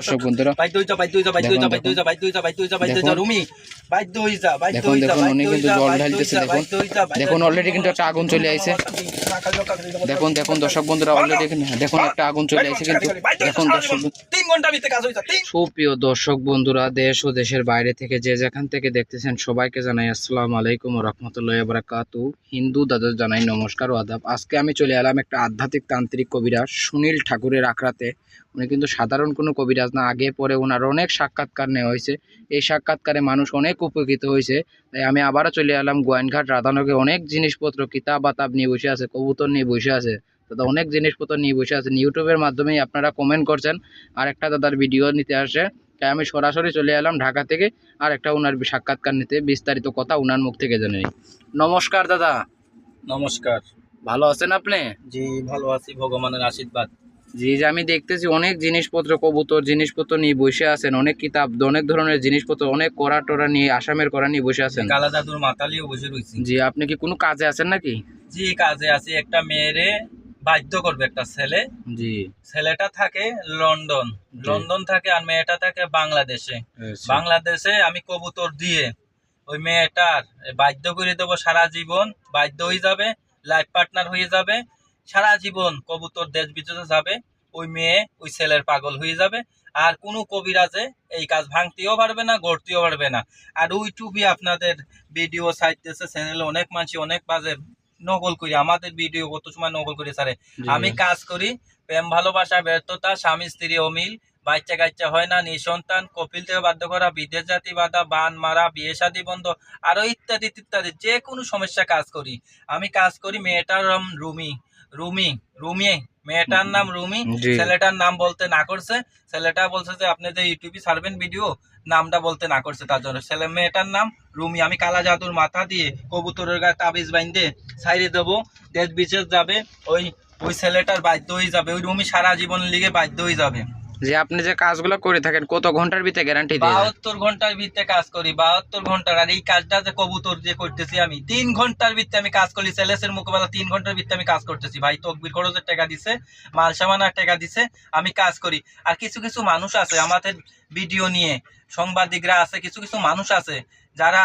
দর্শক বন্ধুরা দেখুন, দেখুন, উনি কিন্তু জল ঢালতেছে, দেখুন। দেখুন অলরেডি কিন্তু একটা আগুন চলে আইছে। দেখুন দেখুন দর্শক বন্ধুরা অলরেডি দেখুন একটা আগুন চলে আইছে কিন্তু। দেখুন সুপ্রিয় দর্শক বন্ধুরা দেশ ও দেশের বাইরে থেকে যে যেখান থেকে দেখতেছেন সবাইকে জানাই আসসালামু আলাইকুম রহমতুল্লাহ বারাকাতু হিন্দু দাদা জানাই নমস্কার ও আদাব। আজকে আমি চলে এলাম একটা আধ্যাত্মিক তান্ত্রিক কবিরা সুনীল ঠাকুরের আখড়াতে। উনি কিন্তু সাধারণ কোনো কবিরাজ না। আগে পরে ওনার অনেক সাক্ষাৎকার নেওয়া হয়েছে। এই সাক্ষাৎকারে মানুষ অনেক উপকৃত হয়েছে। তাই আমি আবারও চলে এলাম গোয়াইনঘাট। রাধানকে অনেক জিনিসপত্র কিতাব বাতাব নিয়ে বসে আছে কবুতর নিয়ে বসে আছে। দাদা অনেক জিনিসপত্র নিয়ে বসে আছেন ইউটিউবের মাধ্যমেই আপনারা কমেন্ট করছেন। আর একটা দাদার ভিডিও নিতে আসে তাই আমি সরাসরি চলে এলাম ঢাকা থেকে। আর একটা ওনার সাক্ষাৎকার নিতে বিস্তারিত কথা ওনার মুখ থেকে জেনে। নিই। নমস্কার দাদা। নমস্কার। ভালো আছেন আপনি? জি ভালো আছি। ভগবানের আশীর্বাদ। জি যে আমি দেখতেছি অনেক জিনিসপত্র কবুতর জিনিসপত্র নিয়ে বসে আছেন অনেক কিতাব অনেক ধরনের জিনিসপত্র অনেক করা টরা নিয়ে আসামের করা নিয়ে বসে আছেন। কালা জাদুর মাতালিও বসে রয়েছি। জি আপনি কি কোনো কাজে আছেন নাকি? জি কাজে আছি। একটা মেয়েরে বাধ্য করবে একটা ছেলে। জি। ছেলেটা থাকে লন্ডন। লন্ডন থাকে আর মেয়েটা থাকে বাংলাদেশে। আচ্ছা। বাংলাদেশে আমি কবুতর দিয়ে ওই মেয়েটার বাধ্য করে দেবো সারা জীবন। বাধ্য হয়ে যাবে লাইফ পার্টনার হয়ে যাবে। সারা জীবন কবুতর দেশ বিদেশে যাবে ওই মেয়ে ওই ছেলের পাগল হয়ে যাবে আর কোনো কবিরাজে এই কাজ ভাঙতেও পারবে না গড়তেও পারবে না। আর ইউটিউবে আপনাদের ভিডিও সাইতেছে চ্যানেলে অনেক মানুষ অনেক বাজে নকল করি আমাদের ভিডিও কত সময় নকল করে জি। আমি কাজ করি প্রেম ভালোবাসা ব্যর্থতা স্বামী স্ত্রী অমিল বাচ্চা কাচ্চা হয় না নিঃসন্তান কপিল থেকে বাধ্য করা বিদেশ জাতি বাধা বান মারা বিয়ে শাদী বন্ধ আরও ইত্যাদি ইত্যাদি যে কোনো সমস্যা কাজ করি। আমি কাজ করি মেয়েটার রুমি। রুমি রুমি মেয়েটার নাম রুমি ছেলেটার নাম বলতে না করছে ছেলেটা বলছে যে আপনি যে ইউটিউবে ছাড়বেন ভিডিও নামটা বলতে না করছে তার জন্য। ছেলে মেয়েটার নাম রুমি আমি কালা জাদুর মাথা দিয়ে কবুতরের গায়ে তাবিজ বাইন্দে ছাইড়ে দেবো দেশ বিশেষ যাবে ওই ওই ছেলেটার বাধ্য হয়ে যাবে ওই রুমি সারা জীবন লিগে বাধ্য হয়ে যাবে। যে আপনি যে কাজগুলো করে থাকেন, কত ঘণ্টার ভিতরে গ্যারান্টি দেন? বাহাত্তর ঘণ্টার ভিতরে কাজ করি, বাহাত্তর ঘণ্টার। আর এই কাজটা যে কবুতর যে করতেছি আমি, তিন ঘণ্টার ভিতরে আমি কাজ করি সেলেসের মোকাবেলা তিন ঘণ্টার ভিতরে আমি কাজ করতেছি। ভাই, তকবির খরচের টাকা দিছে, মাল সামানার টাকা দিছে, আমি কাজ করি। আর কিছু কিছু মানুষ আছে, আমাদের ভিডিও নিয়ে, সাংবাদিকরা আছে, কিছু কিছু মানুষ আছে, যারা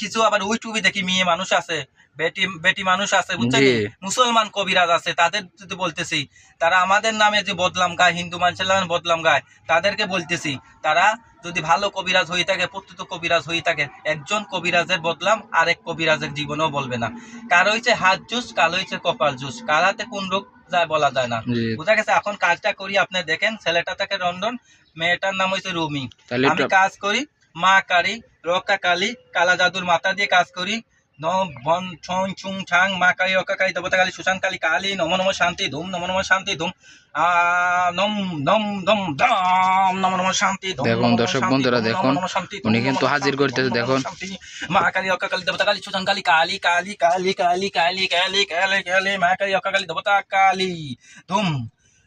কিছু আবার ইউটিউবে দেখি মেয়ে মানুষ আছে বেটি বেটি মানুষ আছে বুঝছেন? মুসলমান কবিরাজ আছে তাদের যদি বলতেছি তারা আমাদের নামে যে বদলাম গায় হিন্দু মানুষের নামে বদলাম গায় তাদেরকে বলতেছি তারা যদি ভালো কবিরাজ হয়ে থাকে প্রত্যুত কবিরাজ হয়ে থাকে একজন কবিরাজের বদলাম আরেক কবিরাজের জীবনেও বলবে না। কার হয়েছে হাত জুস কাল হয়েছে কপাল জুস কার হাতে কোন রোগ যায় বলা যায় না। বুঝা গেছে? এখন কাজটা করি আপনি দেখেন ছেলেটা থাকে লন্ডন মেয়েটার নাম হয়েছে রুমি। আমি কাজ করি মা কালী রক্ষা কালী কালা জাদুর মাথা দিয়ে কাজ করি বন ছং ছুং ছাং মা কালী রক্ষা কালী দেবতা কালী সুশান কালী কালী নম নম শান্তি ধুম নম নম শান্তি ধুম আ নম নম দম দম নম নম শান্তি ধুম দেখুন দর্শক বন্ধুরা দেখুন, উনি কিন্তু হাজির করতেছে, দেখুন। মা কালী রক্ষা কালী দেবতা কালী সুশান কালী কালী কালী কালী কালী কালী কালী কালী কালী মা কালী রক্ষা কালী দেবতা কালী ধুম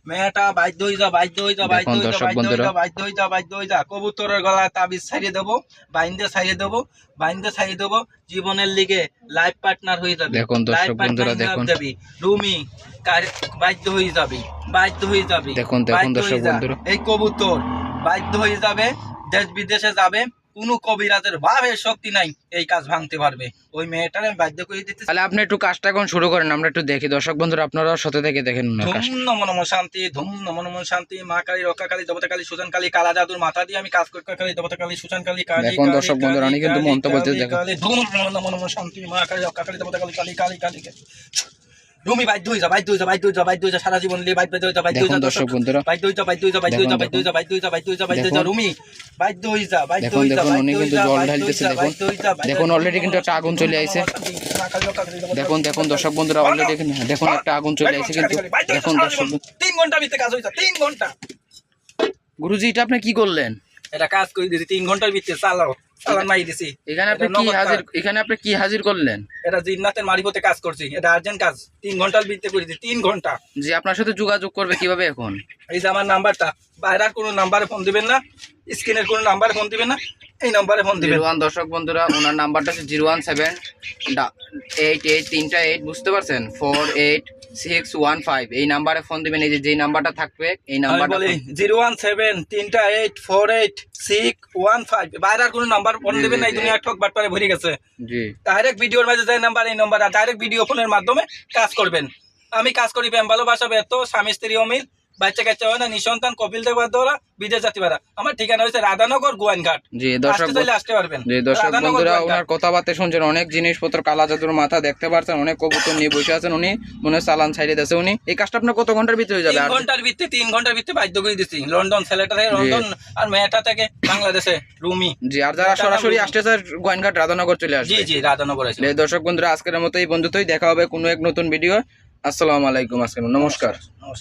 মেয়েটা বাধ্য হয়ে যা বাধ্য হয়ে যা বাধ্য হয়ে যা বাধ্য হয়ে যা বাধ্য হয়ে যা বাধ্য হয়ে যা কবুতরের গলায় তাবিজ ছাড়িয়ে দেবো বাইন্দে ছাড়িয়ে দেবো বাইন্দে ছাড়িয়ে দেবো। জীবনের লিগে লাইফ পার্টনার হয়ে যাবে। দেখুন দর্শক বন্ধুরা, দেখুন। যাবি। রুমি কার- বাধ্য হয়ে যাবি বাধ্য হয়ে যাবি দেখুন, দেখুন দর্শক বন্ধুরা। এই কবুতর বাধ্য হয়ে যাবে দেশ বিদেশে যাবে কোনো কবিরাজের ভাবের শক্তি নাই এই কাজ ভাঙতে পারবে ওই মেয়েটার আমি বাধ্য করে দিতে তাহলে আপনি একটু কাজটা এখন শুরু করেন আমরা একটু দেখি দর্শক বন্ধুরা আপনারা সাথে থেকে দেখেন ধুম নম নম শান্তি ধুম নম নম শান্তি মা কালী রক্ষা কালী দেবতা কালী সুজান কালী কালা জাদুর মাথা দিয়ে আমি কাজ করি কালী দেবতা কালী সুজান কালী কালী কালী, দর্শক বন্ধুরা, উনি কিন্তু মন্ত্র বলতে দেখেন। ধুম নম নম শান্তি মা কালী রক্ষা কালী দেবতা কালী কালী কালী কালী তুমি বাইদ দুই বাইদ দুই দুই দুই সারা জীবন দুই দুই দুই দুই দুই দুই দুই দুই দুই দুই অলরেডি কিন্তু একটা আগুন চলে দেখুন দেখুন দর্শক বন্ধুরা অলরেডি দেখুন একটা আগুন চলে আইছে কিন্তু দেখুন দর্শক 3 ঘণ্টা ভিতরে কাজ ঘণ্টা গুরুজি এটা আপনি কি করলেন এটা কাজ করে দিয়েছি তিন ঘণ্টার ভিতরে চালাও চালান মাই দিছি। এখানে আপনি কি হাজির এখানে আপনি কি হাজির করলেন? এটা জিন্নাতের মারিফতে কাজ করছি। এটা আর্জেন্ট কাজ। তিন ঘণ্টার করে তিন ঘণ্টা। আপনার সাথে যোগাযোগ করবে কীভাবে এখন? এই যে আমার নাম্বারটা বাইরের কোনো নাম্বারে ফোন দিবেন না স্ক্রিনের কোনো নাম্বারে ফোন দিবেন না এই নাম্বারে ফোন দিবেন। ওয়ান দর্শক বন্ধুরা ওনার নাম্বারটা হচ্ছে zero one seven eight eight তিনটা এইট বুঝতে পারছেন? Four eight six one five এই নাম্বারে ফোন দিবেন এই যে যেই নাম্বারটা থাকবে এই নাম্বারটা বলি জিরো ওয়ান সেভেন তিনটা eight four eight six one five বাইরে আর কোনো নাম্বার ফোন দিবেন দেবেন জি, না এই জি। দুনিয়া ঠক বাটপারে ভরে গেছে। জি। ডাইরেক্ট ভিডিওর মাঝে যে নাম্বার এই নাম্বার আর ডাইরেক্ট ভিডিও ফোনের মাধ্যমে কাজ করবেন। আমি কাজ করি প্রেম ভালোবাসা ব্যর্থ স্বামী স্ত্রী অমিল। বাচ্চা কাচ্চা হয় না নিঃসন্তান কপিল দেব দ্বারা বিদেশ জাতি পারা আমার ঠিকানা হয়েছে রাধানগর গোয়াইনঘাট জি দর্শক আসতে পারবেন। যে দর্শক বন্ধুরা ওনার কথাবার্তা শুনছেন অনেক জিনিসপত্র কালা জাদুর মাথা দেখতে পাচ্ছেন অনেক কবুতর নিয়ে বসে আছেন উনি মনে হয় চালান ছাইড়ে দিয়েছে উনি। এই কাজটা আপনার কত ঘণ্টার ভিতরে হয়ে যাবে? ঘণ্টার ভিত্তি তিন ঘণ্টার ভিত্তি বাধ্য করে দিচ্ছি লন্ডন ছেলেটা থেকে লন্ডন আর মেয়েটা থেকে বাংলাদেশে রুমি। জি আর যারা সরাসরি আসতে চায় গোয়াইনঘাট রাধানগর চলে আসবে। জি জি রাধানগর যে দর্শক বন্ধুরা আজকের মতো এই বন্ধুত্বই দেখা হবে কোনো এক নতুন ভিডিও আসসালামু আলাইকুম আজকে নমস্কার। নমস্কার।